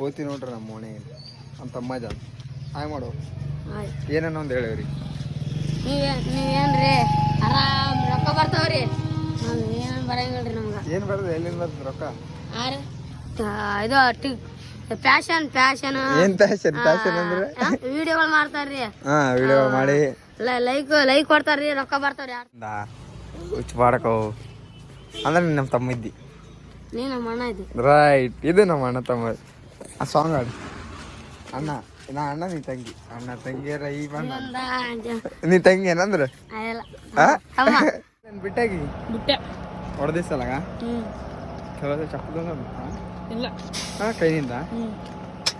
ಕೋತಿ ನೋಡ್ರಿ ನಮ್ಮ ಮನೆ ನಮ್ಮ ತಮ್ಮ ಜಾನ್ ಹಾಯ್ ಮಾಡು. ಏನನ್ನ ಒಂದು ಹೇಳಿವ್ರಿ? ನೀವೇ ನೀವೇನ್ರಿ? ಆರಾಮ್ ರೊಕ್ಕ ಬರ್ತಾವ್ರಿ? ನಮ್ಗೆ ಏನು ಬರಂಗಿಲ್ರಿ ನಮ್ಗೆ. ಏನು ಬರ್ತದೆ ಎಲ್ಲಿಂದ ಬರ್ತದೆ ರೊಕ್ಕ? ಆರೆ ಇದು ಟಿ ಫ್ಯಾಷನ್ ಫ್ಯಾಷನ್. ಏನ್ ಫ್ಯಾಷನ್? ಫ್ಯಾಷನ್ ಅಂದ್ರೆ? ವಿಡಿಯೋಗಳು ಮಾಡ್ತಾರ್ರಿ. ಹಾ ವಿಡಿಯೋ ಮಾಡಿ. ಲೈಕ್ ಲೈಕ್ ಕೊಡ್ತಾರ್ರಿ ರೊಕ್ಕ ಬರ್ತಾವ್ರಿ ಹುಚ್ಚು ಮಾಡಕೋ ಅಂದ್ರೆ ನಮ್ಮ ತಮ್ಮ ಇದ್ದಿ. ನೀ ನಮ್ಮ ಅಣ್ಣ ಇದ್ದಿ. ರೈಟ್ ಇದು ನಮ್ಮ ಅಣ್ಣ ತಮ್ಮ. ಆ ಸಾಂಗ್ ಆಡು ಅಣ್ಣ ನಾ ಅಣ್ಣ ನೀ ತಂಗಿ. ಅಣ್ಣ ತಂಗಿಯರ ಈ ಬಂದ ನೀ ತಂಗಿ ಏನಂದ್ರೆ? ಬಿಟ್ಟಾಗಿ ಬಿಟ್ಟೆ ಹೊಡೆದಿಸಲ್ಲ ಹ್ಞೂ ಚಲೋ ಚಪ್ಪದ ಇಲ್ಲ. ಹಾ ಕೈನಿಂದ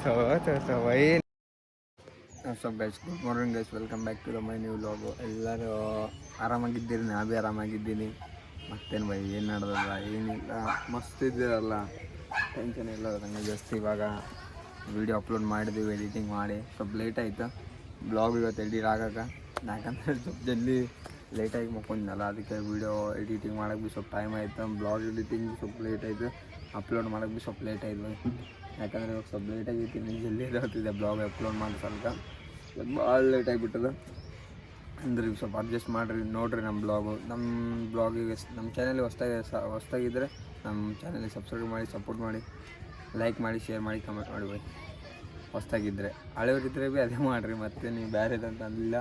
ಚಲೋ ಚಲೋ so so Y up guys good morning guys welcome back to my new vlog ಎಲ್ಲರೂ ಆರಾಮಾಗಿದ್ದೀರಿ? ನಾ ಭೀ ಆರಾಮಾಗಿದ್ದೀನಿ. ಮತ್ತೇನು ಬೈ ಏನು ನಡೆದಲ್ಲ ಏನಿಲ್ಲ. ಮಸ್ತ್ ಇದ್ದೀರಲ್ಲ? ಟೆನ್ಷನ್ ಇಲ್ಲ ಅದಂಗೆ ಜಸ್ಟ್ ಇವಾಗ ವಿಡಿಯೋ ಅಪ್ಲೋಡ್ ಮಾಡಿದ್ದೀವಿ ಎಡಿಟಿಂಗ್ ಮಾಡಿ. ಸ್ವಲ್ಪ ಲೇಟ್ ಆಯಿತು. ಬ್ಲಾಗ್ ಇವತ್ತು ಎಡಿಟ್ ಆಗೋಕೆ ಯಾಕಂದರೆ ಸ್ವಲ್ಪ ಜಲ್ದಿ ಲೇಟಾಗಿ ಮಕ್ಕೊಂದಿನಲ್ಲ ಅದಕ್ಕೆ ವಿಡಿಯೋ ಎಡಿಟಿಂಗ್ ಮಾಡೋಕ್ಕೆ ಭೀ ಸ್ವಲ್ಪ ಟೈಮ್ ಆಯಿತು. ಬ್ಲಾಗ್ ಎಡಿಟಿಂಗ್ ಸ್ವಲ್ಪ ಲೇಟ್ ಆಯಿತು. ಅಪ್ಲೋಡ್ ಮಾಡೋಕೆ ಭೀ ಸ್ವಲ್ಪ ಲೇಟ್ ಆಯ್ತು. ಯಾಕಂದ್ರೆ ಇವಾಗ ಸ್ವಲ್ಪ ಲೇಟ್ ಆಗೈತಿ ನೀನು ಜಲ್ದಿ ಇದಾಗ್ತಿದೆ. ಬ್ಲಾಗ್ ಅಪ್ಲೋಡ್ ಮಾಡೋ ಸ್ವಲ್ಪ ಭಾಳ ಲೇಟ್ ಆಗಿಬಿಟ್ಟದ ಅಂದ್ರೆ ಸ್ವಲ್ಪ ಅಡ್ಜಸ್ಟ್ ಮಾಡಿರಿ, ನೋಡಿರಿ ನಮ್ಮ ಬ್ಲಾಗು ನಮ್ಮ ಬ್ಲಾಗಿಗೆ ನಮ್ಮ ಚಾನಲ್ಗೆ ಹೊಸ್ದಾಗಿ ಹೊಸ್ದಾಗಿದ್ದರೆ ನಮ್ಮ ಚಾನಲ್ಗೆ ಸಬ್ಸ್ಕ್ರೈಬ್ ಮಾಡಿ ಸಪೋರ್ಟ್ ಮಾಡಿ ಲೈಕ್ ಮಾಡಿ ಶೇರ್ ಮಾಡಿ ಕಮೆಂಟ್ ಮಾಡಿ ಬೈ ಹೊಸ್ದಾಗಿದ್ದರೆ ಹಳೆಯವ್ರಿದ್ರೆ ಭೀ ಅದೇ ಮಾಡಿರಿ, ಮತ್ತೆ ನೀವು ಬೇರೆದಂತ ಅಂದಿಲ್ಲ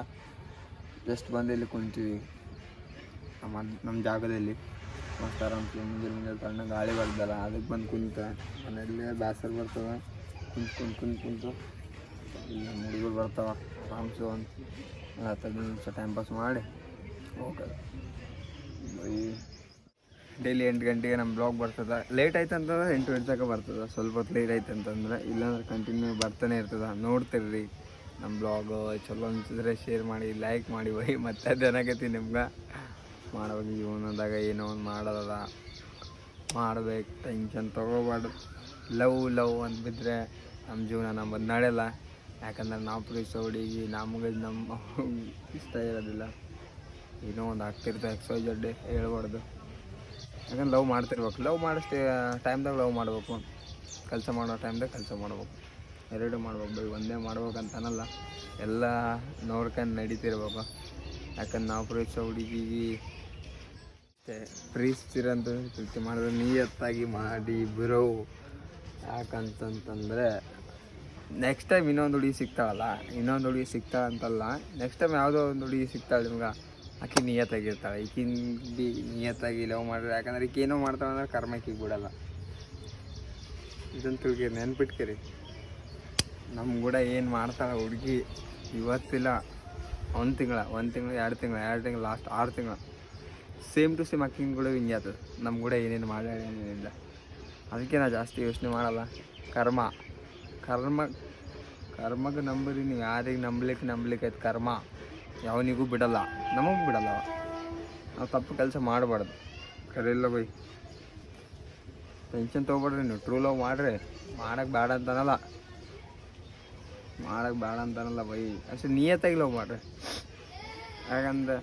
ಜಸ್ಟ್ ಬಂದು ಇಲ್ಲಿ ಕುಂತೀವಿ. ನಮ್ಮ ನಮ್ಮ ಜಾಗದಲ್ಲಿ. ಮಸ್ತ್ ಆರಾಮ್ಸಿ ಮುಂಜಾನೆ ಮುಂಜಾನೆ ತಣ್ಣ ಗಾಳಿ ಬರ್ದಲ್ಲ ಅದಕ್ಕೆ ಬಂದು ಕುಂತ, ಮನೆಯಲ್ಲಿ ಬ್ಯಾಸರ್ ಬರ್ತವೆ ಕುಂತು ಕುಂತು ಕುಂತು ಕುಂತು. ಇಲ್ಲಿ ಮುಡುಗರು ಬರ್ತಾವೆ, ಆರಾಮ್ಸೆ ಒಂದು ಹತ್ತು ಹದಿನೈದು ನಿಮಿಷ ಟೈಮ್ ಪಾಸ್ ಮಾಡಿ ಹೋಗೋದು. ಡೈಲಿ ಎಂಟು ಗಂಟೆಗೆ ನಮ್ಮ ಬ್ಲಾಗ್ ಬರ್ತದೆ. ಲೇಟ್ ಆಯ್ತು ಅಂತಂದ್ರೆ ಎಂಟು ಗಂಟೆಗೆ ಬರ್ತದೆ. ಸ್ವಲ್ಪ ಹೊತ್ತು ಲೇಟ್ ಆಯ್ತು ಅಂತಂದ್ರೆ ಇಲ್ಲಾಂದ್ರೆ ಕಂಟಿನ್ಯೂ ಬರ್ತಾನೆ ಇರ್ತದೆ. ನೋಡ್ತಿರ್ರಿ ನಮ್ಮ ಬ್ಲಾಗ್ ಚಲೋ ಅನ್ಸಿದ್ರೆ ಶೇರ್ ಮಾಡಿ ಲೈಕ್ ಮಾಡಿ ಬೈ ಮತ್ತೆ ಅದೇನಾಗೈತಿ ನಿಮ್ಗೆ? ಮಾಡ್ಬೇಕು ಜೀವನದಾಗ ಏನೋ ಒಂದು ಮಾಡೋದದ. ಮಾಡ್ಬೇಕು ಟೆನ್ಷನ್ ತೊಗೋಬಾರ್ದು. ಲವ್ ಲವ್ ಅಂತ ಬಿದ್ದರೆ ನಮ್ಮ ಜೀವನ ನಮ್ಮದು ನಡೆಯಲ್ಲ ಯಾಕಂದ್ರೆ ನಾವು ಪ್ರೀತಿಸೋ ಹುಡುಗಿ, ನಮಗೆ ನಮ್ಮ ಇಷ್ಟ ಇರೋದಿಲ್ಲ. ಏನೋ ಒಂದು ಆಗ್ತಿರ್ತದೆ ಎಕ್ಸೈಸ್ ಜಡ್ಡೆ ಹೇಳ್ಬಾರ್ದು. ಯಾಕಂದ್ರೆ ಲವ್ ಮಾಡ್ತಿರ್ಬೇಕು. ಲವ್ ಮಾಡಿಸ್ತೀವಿ ಟೈಮ್ದಾಗ ಲವ್ ಮಾಡಬೇಕು. ಕೆಲಸ ಮಾಡೋ ಟೈಮ್ದಾಗ ಕೆಲಸ ಮಾಡ್ಬೇಕು. ಎರಡು ಮಾಡ್ಬೇಕು ಬೈ ಒಂದೇ ಮಾಡ್ಬೇಕಂತ ಅನ್ನಲ್ಲ ಎಲ್ಲ ನೋಡ್ಕೊಂಡು ನಡೀತಿರ್ಬೇಕು. ಯಾಕಂದ್ರೆ ನಾವು ಪ್ರೀತಿಸೋ ಹುಡುಗಿಗೆ ಅಷ್ಟೇ. ಪ್ರೀತಿಸ್ತಿರಂತ ಪ್ರೀತಿ ಮಾಡಿದ್ರೆ ನಿಯತ್ತಾಗಿ ಮಾಡಿ ಬಿರೋ. ಯಾಕಂತಂತಂದರೆ ನೆಕ್ಸ್ಟ್ ಟೈಮ್ ಇನ್ನೊಂದು ಹುಡುಗಿ ಸಿಗ್ತಾಳಲ್ಲ, ಇನ್ನೊಂದು ಹುಡುಗಿ ಸಿಗ್ತಾಳ ಅಂತಲ್ಲ ನೆಕ್ಸ್ಟ್ ಟೈಮ್ ಯಾವುದೋ ಒಂದು ಹುಡುಗಿ ಸಿಗ್ತಾಳೆ ನಿಮ್ಗೆ, ಆಕೆ ನಿಯತ್ತಾಗಿರ್ತಾಳೆ ಈಕಿನ ಬಿ ನಿಯತ್ತಾಗಿ ಲವ್ ಮಾಡಿದ್ರೆ, ಯಾಕಂದ್ರೆ ಈಕೇನೋ ಮಾಡ್ತಾಳೆ ಅಂದ್ರೆ ಕರ್ಮಕ್ಕೆ ಬಿಡಲ್ಲ. ಇದನ್ನು ತಿಳ್ಕಿ, ನೆನ್ಪಿಟ್ಕಿರಿ. ನಮ್ಮ ಕೂಡ ಏನು ಮಾಡ್ತಾಳೆ ಹುಡುಗಿ, ಇವತ್ತಿಲ್ಲ, ಒಂದು ತಿಂಗಳ, ಒಂದು ತಿಂಗಳು, ಎರಡು ತಿಂಗಳು ಎರಡು ತಿಂಗಳು ಲಾಸ್ಟ್ ಆರು ತಿಂಗಳು. ಸೇಮ್ ಟು ಸೇಮ್ ಅಕ್ಕಿನ ಕೂಡ ಹಿಂಗೆ ಆಗ್ತದೆ. ನಮ್ಮ ಕೂಡ ಏನೇನು ಮಾಡ್ಯಾಳ ಅದಕ್ಕೆ ನಾ ಜಾಸ್ತಿ ಯೋಚನೆ ಮಾಡಲ್ಲ. ಕರ್ಮ. ಕರ್ಮ ಕರ್ಮಕ್ಕೆ ನಂಬರಿ ನೀವು ಯಾರಿಗೆ ನಂಬ್ಲಿಕ್ಕೆ ನಂಬ್ಲಿಕ್ಕೆ ಐತೆ ಕರ್ಮ. ಯಾವನಿಗೂ ಬಿಡಲ್ಲ. ನಮಗೂ ಬಿಡಲ್ಲ. ನಾವು ತಪ್ಪು ಕೆಲಸ ಮಾಡಬಾರ್ದು. ಕರೆಯಿಲ್ಲ ಬೈ. ಟೆನ್ಷನ್ ತೊಗೊಬೇಡ್ರಿ ನೀವು. ಟ್ರೂ ಲವ್ ಮಾಡ್ರಿ. ಮಾಡಕ್ಕೆ ಬೇಡ ಅಂತನಲ್ಲ. ಮಾಡಕ್ಕೆ ಬೇಡ ಅಂತನಲ್ಲ ಬೈ. ಅಷ್ಟೇ ನಿಯತ್ತಾಗಿ ಲವ್ ಮಾಡ್ರಿ. ಯಾಕಂದ್ರೆ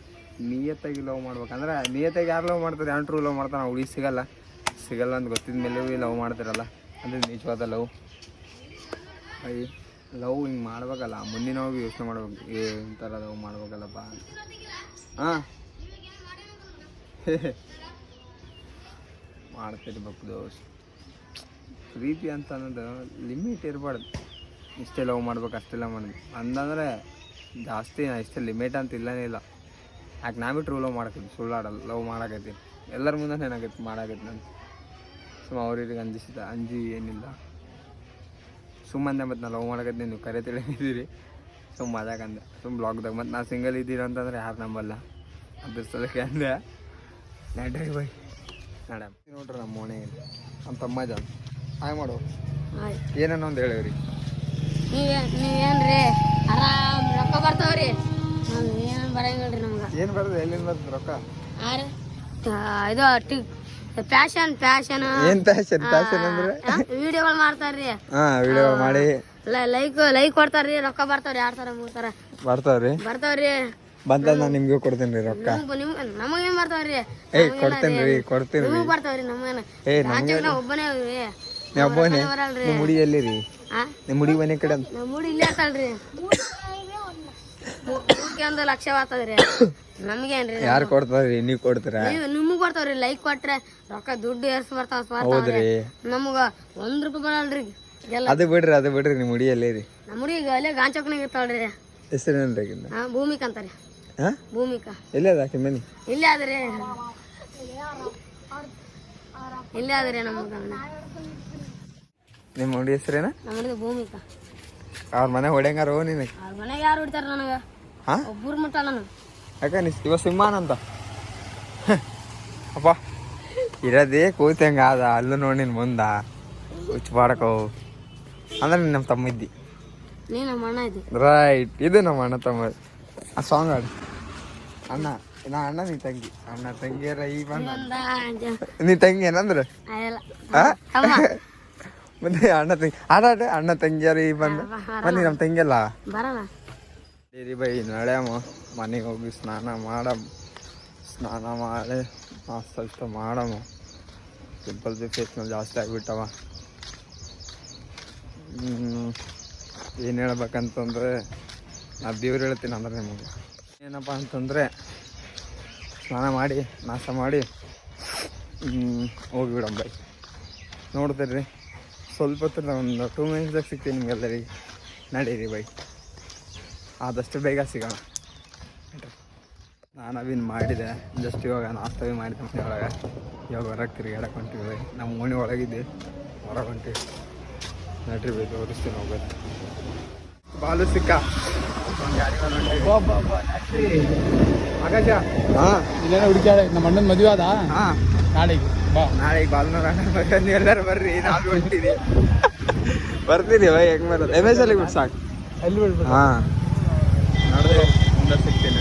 ನಿಯತ್ತಾಗಿ ಲವ್ ಮಾಡ್ಬೇಕಂದ್ರೆ ನಿಯತ್ತಾಗಿ ಯಾರು ಲವ್ ಮಾಡ್ತಾರೆ? ಯಾರು ಟ್ರೂ ಲವ್ ಮಾಡ್ತಾನೆ? ಹುಡುಗಿ ಸಿಗಲ್ಲ. ಸಿಗಲ್ಲ ಅಂತ ಗೊತ್ತಿದ್ದ ಮೇಲೆ ಲವ್ ಮಾಡ್ತಿರಲ್ಲ. ಅಂದರೆ ನಿಜವಾದ ಲವ್ ಲವ್ ಹಿಂಗೆ ಮಾಡ್ಬೇಕಲ್ಲ ಹೋಗಿ ಯೋಚನೆ ಮಾಡ್ಬೇಕು ಏನು ಥರ ಲವ್ ಮಾಡ್ಬೇಕಲ್ಲಪ್ಪ ಹಾಂ. ಮಾಡ್ತಿರ್ಬೇಕು ದೋಸ್ತ್. ಪ್ರೀತಿ ಅಂತ ಅನ್ನೋದು ಲಿಮಿಟ್ ಇರಬಾರ್ದು. ಇಷ್ಟೇ ಲವ್ ಮಾಡ್ಬೇಕು ಅಷ್ಟೆಲ್ಲ ಅಂದಂದರೆ ಅಂತಂದರೆ ಜಾಸ್ತಿ ಇಷ್ಟೇ ಲಿಮಿಟ್ ಅಂತ ಇಲ್ಲನೇ ಇಲ್ಲ. ಯಾಕೆ ನಾ ಬಿಟ್ಟು ಲವ್ ಮಾಡಕತ್ತೀವಿ ಸುಳ್ಳಾಡಲ್ಲ ಲವ್ ಮಾಡಕತ್ತೀನಿ. ಎಲ್ಲರ ಮುಂದೆ ಏನಾಗೈತಿ ಮಾಡಾಕೈತಿ ನಾನು ಸುಮ್ಮ ಅವ್ರಿಗೆ ಅಂಜಿಸಿದ, ಅಂಜಿ ಏನಿಲ್ಲ. ಸುಮ್ಮನೆ ಮತ್ತೆ ನಾ ಲವ್ ಮಾಡಕತ್ತಿ ನೀವು ಕರೆ ತಿಳಿದಿದ್ದೀರಿ ಸುಮ್ಮ ಮಜಾಕಂದೆ ಸುಮ್ಮ ಬ್ಲಾಗ್ದಾಗ ಮತ್ತು ನಾ ಸಿಂಗಲ್ ಇದ್ದೀರ ಅಂತಂದ್ರೆ ಯಾರು ನಂಬಲ್ಲ. ಅದ್ರ ಸಲಕ್ಕೆ ಅಂದೆ. ನಡ್ರಿ ಬೈ. ನಡ. ನೋಡ್ರಿ ನಮ್ಮ ಮನೆ ನಮ್ಮ ತಮ್ಮ ಜನ ಹಾಯ್ ಮಾಡು. ಏನನ್ನ ಒಂದು ಹೇಳಿವ್ರಿ. ನೀವೇ ನೀವೇನ್ರಿ? ಆರಾಮ್ ರೊಕ್ಕ ಬರ್ತಾವ್ರಿ? ಏನು ಬರಂಗಿಲ್ರಿ ನಮ್ಗೆ? ಏನು ಬರ್ತದೆ ಎಲ್ಲಿಂದ ಬರ್ತದೆ ರೊಕ್ಕ? ಇದು ಟಿ ಫ್ಯಾಷನ್ ಫ್ಯಾಷನ್ ಏನ್ ಫ್ಯಾಷನ್ ಫ್ಯಾಷನ್ ಅಂದ್ರೆ? ವಿಡಿಯೋಗಳು ಮಾಡ್ತಾರ್ರಿ. ಹಾ ವಿಡಿಯೋ ಮಾಡಿ. ಲೈಕ್ ಲೈಕ್ ಕೊಡ್ತಾರ್ರಿ ರೊಕ್ಕ ಬರ್ತಾವ್ರಿ ಎರಡ್ ಸಾವಿರ ಮೂರ್ ಸಾವಿರ. ಬರ್ತಾವ್ರಿ? ಬರ್ತಾವ್ರಿ. ಬಂದ ನಾನು ನಿಮ್ಗೆ ಕೊಡ್ತೀನಿ ರೀ ರೊಕ್ಕ ನಿಮ್ ನಿಮ್ ನಮಗೇನ್ ಬರ್ತಾವ್ರಿ? ಏ ಕೊಡ್ತೀನಿ ರೀ ಕೊಡ್ತೀನಿ ರೀ. ನಿಮಗ್ ಬರ್ತಾವ್ರಿ ನಮಗೇನ ಏ ರಾಜ್ಯಕ್ಕೆ ಒಬ್ಬನೇ ಅವ್ರಿ. ನೀ ಹಬ್ಬನೇ ಬರಲ್ರಿ ನಿಮ್ಮ ಮುಡಿ ಎಲ್ಲಿರಿ ಆ? ನಿಮ್ಮ ಮುಡಿ ಮನೆ ಕಡೆ ನಮ್ಮ ಮುಡಿ ಇಲ್ಲೇ ಆತಲ್ರಿ ಮೂರ್ತಿ ಒಂದು ಲಕ್ಷ ಆತದ್ರಿ ನಮ್ಗೇನ್ರಿ ಯಾರು ಕೊಡ್ತಾರ್ರಿ ನೀವು ಕೊಡ್ತೀರಾ? ನೀವು ನಿಮಗ್ ಬರ್ತಾವ್ರಿ ಲೈಕ್ ಕೊಟ್ರೆ ರೊಕ್ಕ ದುಡ್ಡು ಏರ್ಸ್ ಬರ್ತಾವ ನಮಗ ಒಂದ್ ರೂಪಾಯಿ ಬರಲ್ರಿ. ಗೆಲ್ಲ ಅದು ಬಿಡ್ರಿ ಅದು ಬಿಡ್ರಿ ನಿಮ್ಮ ಮುಡಿ ರೀ ನಮ್ಮ ಹುಡುಗ ಅಲ್ಲೇ ಗಾಂಚಕ್ನಾಗ ಇರ್ತಾಳ್ರಿ ಹೆಸರೇನ್ರಿ ಹಾ ಭೂಮಿಕ ಅಂತಾರೆ. ಹಾ? ಭೂಮಿಕ. ಇಲ್ಲೇ ಅದ ಆಕಿ ಮನೆ? ಇಲ್ಲೇ ಆದ್ರಿ. ಇಲ್ಲೇ ಆದ್ರಿ ನಮಗ ನಿಮ್ಮ ಮುಡಿ ಹೆಸರೇನ? ನಮ್ಮ ಹುಡುಗ ಭೂಮಿಕ. ಅವ್ರ ಮನೆ ಹೊಡೆಯಂಗಾರ ಹೋ ನಿನಗೆ? ಅವ್ರ ಮನೆಗೆ ಯಾರು ಹೊಡಿತಾರ ನನಗ? ಹಾ? ಒಬ್ಬರು ಮುಟ್ಟ ನಾನು ಯಾಕ ನೀ ಇವ ಸಿಂಹಾನ್ ಅಂತ? ಅಪ್ಪ. ಇರೋದೇ ಕೂತಂಗ ಅದ ಅಲ್ಲೂ ನೋಡಿ ನಿನ್ ಮುಂದ. ಹುಚ್ಚು ಬಾಡಕೋ. ಅಂದ್ರೆ ನಿನ್ನ ನಮ್ಮ ತಮ್ಮ ಇದ್ದಿ. ನೀ ನಮ್ಮ ಅಣ್ಣ ಇದ್ದಿ. ರೈಟ್ ಇದು ನಮ್ಮ ಅಣ್ಣ ತಮ್ಮ. ಆ ಸಾಂಗ್ ಆಡು ಅಣ್ಣ ನಾ ಅಣ್ಣ ನೀ ತಂಗಿ. ಅಣ್ಣ ತಂಗಿಯರ ಈ ಬಂದ ನೀ ತಂಗಿ ಏನಂದ್ರ? ಮತ್ತೆ ಅಣ್ಣ ತಂಗಿ ಆಡಾಡ ಅಣ್ಣ ತಂಗಿಯರ ಈ ಬಂದ ಬನ್ನಿ ನಮ್ಮ ತಂಗಿಯಲ್ಲ ಬರಲ್ಲ ಡೇರಿ ಬೈ ನಡ್ಯಾಮ ಮನೆಗೆ ಹೋಗಿ ಸ್ನಾನ ಮಾಡಮ್ಮ ಸ್ನಾನ ಮಾಡಿ ಮಸ್ತ ಮಾಡಮ್ಮ ಸಿಂಪಲ್ ಫೇಸ್ನ ಜಾಸ್ತಿ ಆಗಿಬಿಟ್ಟವ. ಏನು ಹೇಳ್ಬೇಕಂತಂದರೆ, ನಾ ದೇವ್ರು ಹೇಳ್ತೀನಿ ಅಂದ್ರೆ ನಿಮಗೆ. ಏನಪ್ಪ ಅಂತಂದರೆ, ಸ್ನಾನ ಮಾಡಿ, ನಾಷ್ಟ ಮಾಡಿ ಹೋಗಿಬಿಡಮ್ ಬೈ. ನೋಡ್ತೀರಿ ಸ್ವಲ್ಪ ಹೊತ್ತಿರ ಒಂದು ಟೂ ಮಿನಿಟ್ಸ್ದಾಗ ಸಿಗ್ತೀನಿ ನಿಮ್ಗೆಲ್ಲರಿಗೆ. ನಡೀರಿ ಬೈ. ಆದಷ್ಟು ಬೇಗ ಸಿಗೋಣ. ನಾನು ಅವಿನ್ ಮಾಡಿದೆ. ಜಸ್ಟ್ ಇವಾಗ ನಾಷ್ಟ ಭೀ ಮಾಡಿದೆ ಮನೆ ಒಳಗೆ. ಇವಾಗ ಹೊರಗೆ ತಿರುಗಾಡಕ್ಕೆ ಹೊಂಟಿವಿ. ನಮ್ಮ ಓಣಿ ಒಳಗಿದ್ದೆ. ಹೊರಗೆ ಹೊಂಟಿವಿ ನಡ್ರಿ ಬೇಕು ತೋರಿಸ್ತೀನಿ ಹೋಗ್ಬೇಕು ಬಾಲು ಸಿಕ್ಕ. ಆಕಾಶ. ಹಾಂ. ಇಲ್ಲೇನೋ ಹುಡುಕ್ಯಾಡ ನಮ್ಮ ಅಣ್ಣನ ಮದುವೆ ಅದ ಹಾಂ. ನಾಳೆಗೆ. ಬಾ. ನಾಳೆಗೆ ಈಗ ಬಾಲ್ನೂರ ನೀವು ಎಲ್ಲರೂ ಬರ್ರಿ. ನಾಳೆ ಹೊಂಟಿದೆ ಬರ್ತೀರಿ ಬೈ ಹೆಂಗೆ ಬರೋದು ಎಂ ಎಸ್ ಅಲ್ಲಿ ಬಿಟ್ಟು ಸಾಕು. ಎಲ್ಲಿ ಬಿಡ್ಬೇಕು? ಹಾಂ. ಸಿಗ್ತೇನೆ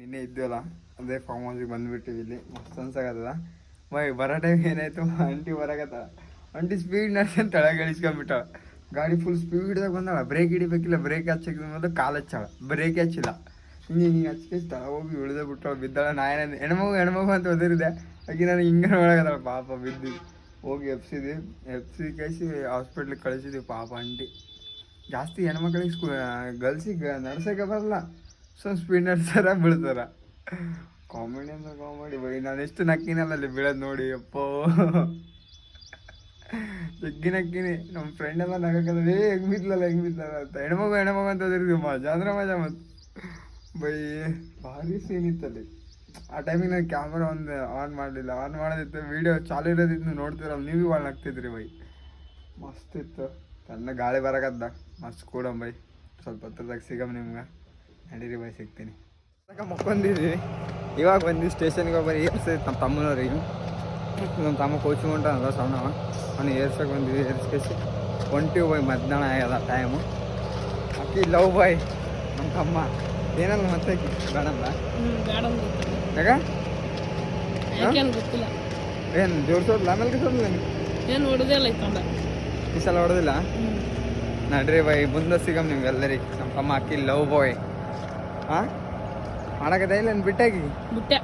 ನಿನ್ನೆ ಇದ್ದಲ್ಲ ಅದೇ ಫಾರ್ಮ್ ಹೌಸಿಗೆ ಇಲ್ಲಿ. ಮಸ್ತ್ ಅನ್ಸಾಗತ್ತದ ಮೈ ಬರೋ ಟೈಮ್ ಏನಾಯ್ತು? ಆಂಟಿ ಬರಾಕತ್ತ ಆಂಟಿ ಸ್ಪೀಡ್ ನಡ್ಸ್ಕೊಂಡು ತೆಳಗೆ ಇಳಿಸ್ಕೊಂಡ್ಬಿಟ್ಟ ಗಾಡಿ ಫುಲ್ ಸ್ಪೀಡ್ದಾಗ ಬಂದಾಳ. ಬ್ರೇಕ್ ಹಿಡಿಬೇಕಿಲ್ಲ ಬ್ರೇಕ್ ಹಚ್ಚಕ್ಕೆ ಮೊದಲು ಕಾಲು ಹಚ್ಚಾಳ. ಬ್ರೇಕ್ ಹಚ್ಚಿಲ್ಲ. ಹಿಂಗೆ ಹಿಂಗೆ ಹಚ್ಚಿ ತಳ ಹೋಗಿ ಉಳಿದ ಬಿಟ್ಟಾಳ ಬಿದ್ದಾಳ ನಾ ಹೆಣ್ಮಗು ಹೆಣ್ಮಗು ಅಂತ ಓದಿರಿದೆ ಆಕೆ ನಾನು ಹಿಂಗೆ ಒಳಗದಾಳ ಪಾಪ ಬಿದ್ದು. ಹೋಗಿ ಎಪ್ಸಿದ್ವಿ. ಎಪ್ಸಿ ಕಳಿಸಿ ಹಾಸ್ಪಿಟ್ಲಿಗೆ ಕಳಿಸಿದ್ವಿ ಪಾಪ ಆಂಟಿ. ಜಾಸ್ತಿ ಹೆಣ್ಮಕ್ಳಿಗೆ ಸ್ಕೂ ಗರ್ಲ್ಸಿಗೆ ನಡ್ಸೋಕೆ ಬರಲ್ಲ. ಸೊ ಸ್ಪಿನ್ನರ್ ಸರ ಬೀಳ್ತಾರ. ಕಾಮಿಡಿ ಅಂದ್ರೆ ಕಾಮಿಡಿ ಬೈ ನಾನು ಎಷ್ಟು ನಕ್ಕಿನಲ್ಲ ಅಲ್ಲಿ ಬೀಳೋದು ನೋಡಿ, ಅಪ್ಪೋ. ಜಗ್ಗಿ ನಕ್ಕಿನಿ ನಮ್ಮ ಫ್ರೆಂಡ್ ಎಲ್ಲ ನಗಕ್ಕದ ಏ, ಹೆಂಗ್ ಬಿದ್ಲಲ್ಲ ಹೆಂಗ್ ಬಿದ್ಲಲ್ಲ ಅಂತ, ಹೆಣ್ಮಗು ಹೆಣ್ಮಗು ಅಂತ ಓದಿರ್ತೀವಿ ಮಜಾ, ಅಂದ್ರೆ ಮಜಾ ಮತ್ತು ಬೈ ಭಾರಿ ಸೀನ್ ಇತ್ತಲ್ಲಿ. ಆ ಟೈಮಿಗೆ ನಾನು ಕ್ಯಾಮ್ರಾ ಒಂದು ಆನ್ ಮಾಡಲಿಲ್ಲ. ಆನ್ ಮಾಡೋದಿತ್ತು ವೀಡಿಯೋ ಚಾಲು ಇರೋದಿತ್ತು ನೋಡ್ತಿರಲ್ಲ, ನೀವು ಭಾಳ ನಗ್ತಿದ್ರಿ, ಬೈ. ಮಸ್ತ್ ಇತ್ತು. ತನ್ನ ಗಾಳಿ ಬರಕದ್ದ ಮಸ್ತ್ ಕೂಡ, ಬೈ. ಸ್ವಲ್ಪ ಹತ್ರದಾಗ ಸಿಗಮ್ ನಿಮ್ಗೆ. ನಡೀರಿ ಬಾಯ್ ಸಿಗ್ತೀನಿ. ಮಕ್ಕೊಂಡಿದ್ದೀನಿ ಇವಾಗ ಬಂದು ಸ್ಟೇಷನ್ಗೆ ಹೋಗಿ ಏರ್ಸೈತೆ ನಮ್ಮ ತಮ್ಮನವ್ರಿಗೆ. ನಮ್ಮ ತಮ್ಮ ಕೋಚಿಂಗ್ ಹೊಂಟ ಅಂದ ಸಣ್ಣವ ಅವ್ನು ಏರ್ಸಕ್ಕೆ ಬಂದಿದ್ವಿ ಏರ್ಸ್ಕೇಸಿ. ಹೊಂಟಿವಿ ಬೈ ಮಧ್ಯಾಹ್ನ ಆಗ್ಯದ ಟೈಮು ಅಕ್ಕಿ ಲವ್ ಬಾಯ್ ನಮ್ಮ ತಮ್ಮ. ಏನಲ್ಲ ಮತ್ತೆ ಬೇಡಲ್ಲ ಯಾಕ? ಗೊತ್ತಿಲ್ಲ. ಏನು ಜೋಡ್ಸೋದಿಲ್ಲ ಆಮೇಲೆ ಏನು ಹೊಡೆದಿಲ್ಲ ಇತ್ತಂದ ಈ ಸಲ ಹೊಡೆದಿಲ್ಲ? ನಡ್ರಿ ಬಾಯ್ ಮುಂದೆ ಸಿಗಮ್ ನಿಮ್ಗೆಲ್ಲರಿಗೆ. ನಮ್ಮ ತಮ್ಮ ಅಕ್ಕಿ ಲವ್ ಬಾಯ್ ಹಾಂ ಮಾಡಕತ್ತೆ ಇಲ್ಲ ಬಿಟ್ಟಾಗಿ ಬಿಟ್ಟೆ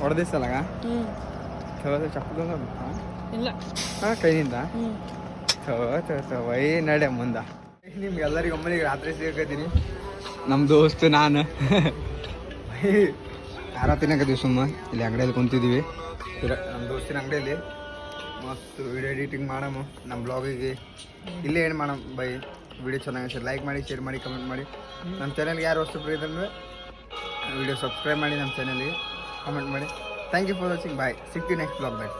ಹೊಡೆದಿಸಲಾಗ ಹ್ಞೂ ಚಲೋ ಚಪ್ಪಲ್ ಹಾಂ ಇಲ್ಲ. ಹಾಂ ಕೈಯಿಂದ ಥೋ ಥೋ ಥೋ ವೈ ನಡೆ ಮುಂದ. ನಿಮ್ಗೆಲ್ಲರಿಗೆ ಒಮ್ಮನಿಗೆ ರಾತ್ರಿ ಸಿಗಕತ್ತೀನಿ. ನಮ್ಮ ದೋಸ್ತ ನಾನು. ಖಾರ ತಿನ್ನಕತ್ತೀವಿ ಸುಮ್ಮ. ಇಲ್ಲಿ ಅಂಗಡಿಯಲ್ಲಿ ಕುಂತಿದ್ದೀವಿ ನಮ್ಮ ದೋಸ್ತಿನ ಅಂಗಡಿಯಲ್ಲಿ ಮಸ್ತ್ ವಿಡಿಯೋ ಎಡಿಟಿಂಗ್ ಮಾಡಮ್ಮ ನಮ್ಮ ಬ್ಲಾಗಿಗೆ ಇಲ್ಲೇ ಏನು ಮಾಡಮ್? ಬೈ. ವಿಡಿಯೋ ಚೆನ್ನಾಗಿ ಲೈಕ್ ಮಾಡಿ ಶೇರ್ ಮಾಡಿ ಕಮೆಂಟ್ ಮಾಡಿ. ನಮ್ಮ ಚಾನಲ್ಗೆ ಯಾರು ಹೊಸ ಪ್ರೀತಂದ್ರೆ ವಿಡಿಯೋ ಸಬ್ಸ್ಕ್ರೈಬ್ ಮಾಡಿ ನಮ್ಮ ಚಾನಲ್ಗೆ ಕಮೆಂಟ್ ಮಾಡಿ. Thank you for watching bye ಸಿಗ್ತೀವಿ next blog bye